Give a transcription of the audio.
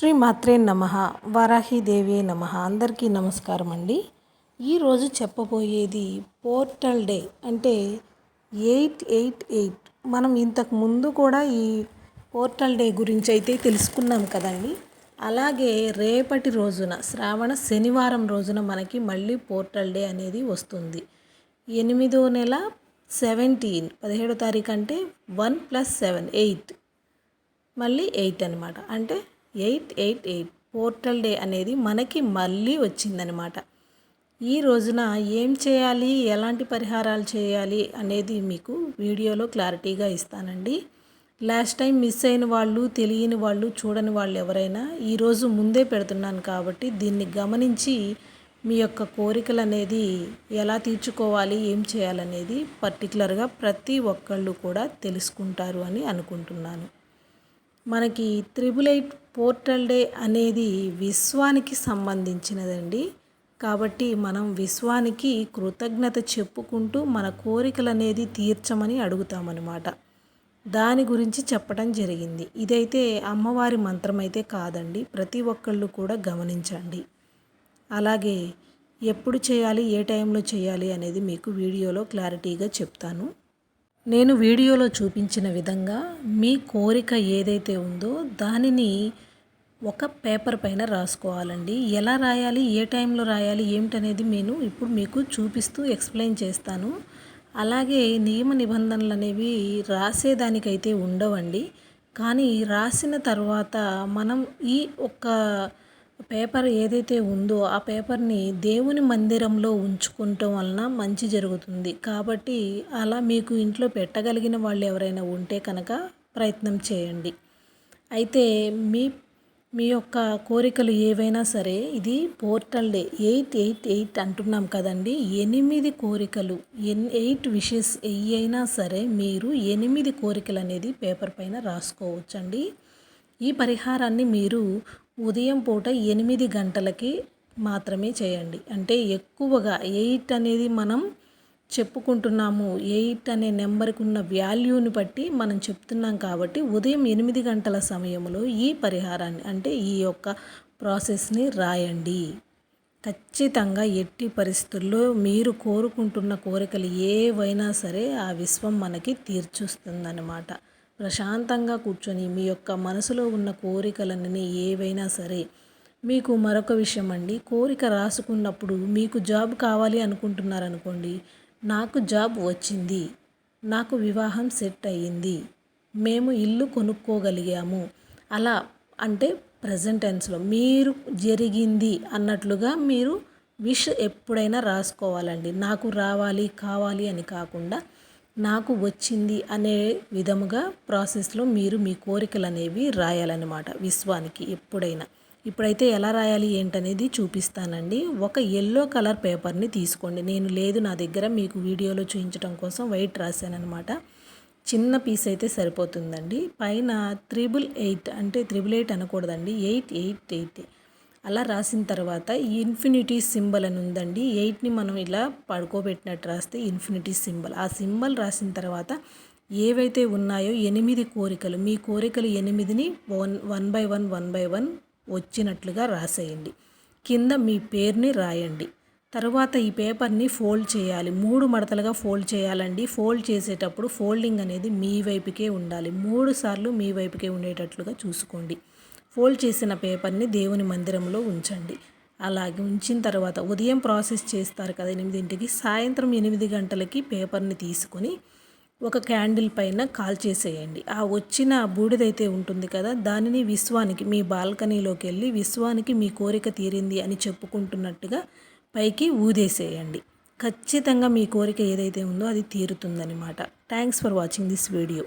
శ్రీ మాత్రే నమ వారాహిదేవి నమ. అందరికీ నమస్కారం అండి ఈరోజు చెప్పబోయేది పోర్టల్ డే అంటే ఎయిట్ ఎయిట్ ఎయిట్. మనం ఇంతకు ముందు కూడా ఈ పోర్టల్ డే గురించి అయితే తెలుసుకున్నాం కదండి. అలాగే రేపటి రోజున శ్రావణ శనివారం రోజున మనకి మళ్ళీ పోర్టల్ డే అనేది వస్తుంది. ఎనిమిదో నెల సెవెంటీన్ పదిహేడో తారీఖు అంటే వన్ ప్లస్ సెవెన్ ఎయిట్. మళ్ళీ ఎయిట్ అనమాట అంటే eight eight eight portal day అనేది మనకి మళ్ళీ వచ్చిందనమాట. ఈ రోజున ఏం చేయాలి? ఎలాంటి పరిహారాలు చేయాలి? అనేది మీకు వీడియోలో క్లారిటీగా ఇస్తానండి. లాస్ట్ టైం మిస్ అయిన వాళ్ళు తెలియని వాళ్ళు చూడని వాళ్ళు ఎవరైనా ఈరోజు ముందే పెడుతున్నాను కాబట్టి దీన్ని గమనించి మీ యొక్క కోరికలు అనేది ఎలా తీర్చుకోవాలి? ఏం చేయాలనేది పర్టికులర్గా ప్రతి ఒక్కళ్ళు కూడా తెలుసుకుంటారు అని అనుకుంటున్నాను. మనకి త్రిబుల్ ఎయిట్ పోర్టల్ డే అనేది విశ్వానికి సంబంధించినదండి. కాబట్టి మనం విశ్వానికి కృతజ్ఞత చెప్పుకుంటూ మన కోరికలు అనేది తీర్చమని అడుగుతామన్నమాట. దాని గురించి చెప్పడం జరిగింది. ఇదైతే అమ్మవారి మంత్రం అయితే కాదండి. ప్రతి ఒక్కళ్ళు కూడా గమనించండి. అలాగే ఎప్పుడు చేయాలి ఏ టైంలో చేయాలి అనేది మీకు వీడియోలో క్లారిటీగా చెప్తాను. నేను వీడియోలో చూపించిన విధంగా మీ కోరిక ఏదైతే ఉందో దానిని ఒక పేపర్ పైన రాసుకోవాలండి. ఎలా రాయాలి ఏ టైంలో రాయాలి ఏమిటనేది నేను ఇప్పుడు మీకు చూపిస్తూ ఎక్స్ప్లెయిన్ చేస్తాను. అలాగే నియమ నిబంధనలు అనేవి రాసేదానికైతే ఉండవండి. కానీ రాసిన తర్వాత మనం ఈ ఒక్క పేపర్ ఏదైతే ఉందో ఆ పేపర్ని దేవుని మందిరంలో ఉంచుకుంటాం వలన మంచి జరుగుతుంది. కాబట్టి అలా మీకు ఇంట్లో పెట్టగలిగిన వాళ్ళు ఎవరైనా ఉంటే కనుక ప్రయత్నం చేయండి. అయితే మీ మీ యొక్క కోరికలు ఏవైనా సరే ఇది portal day eight eight eight అంటున్నాం కదండి. ఎనిమిది కోరికలు ఎన్ ఎయిట్ విషెస్ అయినా సరే మీరు ఎనిమిది కోరికలు అనేది పేపర్ పైన రాసుకోవచ్చండి. ఈ పరిహారాన్ని మీరు ఉదయం పూట ఎనిమిది గంటలకి మాత్రమే చేయండి. అంటే ఎక్కువగా ఎయిట్ అనేది మనం చెప్పుకుంటున్నాము. ఎయిట్ అనే నెంబర్కి ఉన్న వాల్యూని బట్టి మనం చెప్తున్నాం కాబట్టి ఉదయం ఎనిమిది గంటల సమయంలో ఈ పరిహారాన్ని అంటే ఈ యొక్క ప్రాసెస్ని రాయండి. ఖచ్చితంగా ఎట్టి పరిస్థితుల్లో మీరు కోరుకుంటున్న కోరికలు ఏవైనా సరే ఆ విశ్వం మనకి తీర్చుస్తుందన్నమాట. ప్రశాంతంగా కూర్చొని మీ యొక్క మనసులో ఉన్న కోరికలన్నీ ఏవైనా సరే మీకు మరొక విషయం అండి. కోరిక రాసుకున్నప్పుడు మీకు జాబ్ కావాలి అనుకుంటున్నారనుకోండి నాకు జాబ్ వచ్చింది నాకు వివాహం సెట్ అయ్యింది మేము ఇల్లు కొనుక్కోగలిగాము అలా అంటే ప్రజెంట్ టెన్స్లో మీరు జరిగింది అన్నట్లుగా మీరు విష్ ఎప్పుడైనా రాసుకోవాలండి. నాకు రావాలి కావాలి అని కాకుండా నాకు వచ్చింది అనే విధముగా ప్రాసెస్లో మీరు మీ కోరికలు అనేవి రాయాలన్నమాట విశ్వానికి ఎప్పుడైనా. ఇప్పుడైతే ఎలా రాయాలి ఏంటనేది చూపిస్తానండి. ఒక ఎల్లో కలర్ పేపర్ని తీసుకోండి. నేను లేదు నా దగ్గర మీకు వీడియోలో చూపించడం కోసం వైట్ రాశానమాట చిన్న పీస్ అయితే సరిపోతుందండి. పైన త్రిబుల్ ఎయిట్ అంటే త్రిబుల్ ఎయిట్ అనకూడదండి. ఎయిట్ ఎయిట్ ఎయిట్ అలా రాసిన తర్వాత ఇన్ఫినిటీ సింబల్ అని ఉందండి. ఎయిట్ని మనం ఇలా పడుకోబెట్టినట్టు రాస్తే ఇన్ఫినిటీ సింబల్. ఆ సింబల్ రాసిన తర్వాత ఏవైతే ఉన్నాయో ఎనిమిది కోరికలు మీ కోరికలు ఎనిమిదిని one one by one one by one వచ్చినట్లుగా రాసేయండి. కింద మీ పేరుని రాయండి. తర్వాత ఈ పేపర్ని ఫోల్డ్ చేయాలి. మూడు మడతలుగా ఫోల్డ్ చేయాలండి. ఫోల్డ్ చేసేటప్పుడు ఫోల్డింగ్ అనేది మీ వైపుకే ఉండాలి. మూడు సార్లు మీ వైపుకే ఉండేటట్లుగా చూసుకోండి. ఫోల్డ్ చేసిన పేపర్ని దేవుని మందిరంలో ఉంచండి. అలాగే ఉంచిన తర్వాత ఉదయం ప్రాసెస్ చేస్తారు కదా ఎనిమిదింటికి. సాయంత్రం ఎనిమిది గంటలకి పేపర్ని తీసుకొని ఒక క్యాండిల్ పైన కాల్ చేసేయండి. ఆ వచ్చిన బూడిదైతే ఉంటుంది కదా దానిని విశ్వానికి మీ బాల్కనీలోకి వెళ్ళి విశ్వానికి మీ కోరిక తీరింది అని చెప్పుకుంటున్నట్టుగా పైకి ఊదేసేయండి. ఖచ్చితంగా మీ కోరిక ఏదైతే ఉందో అది తీరుతుందనమాట thanks for watching this video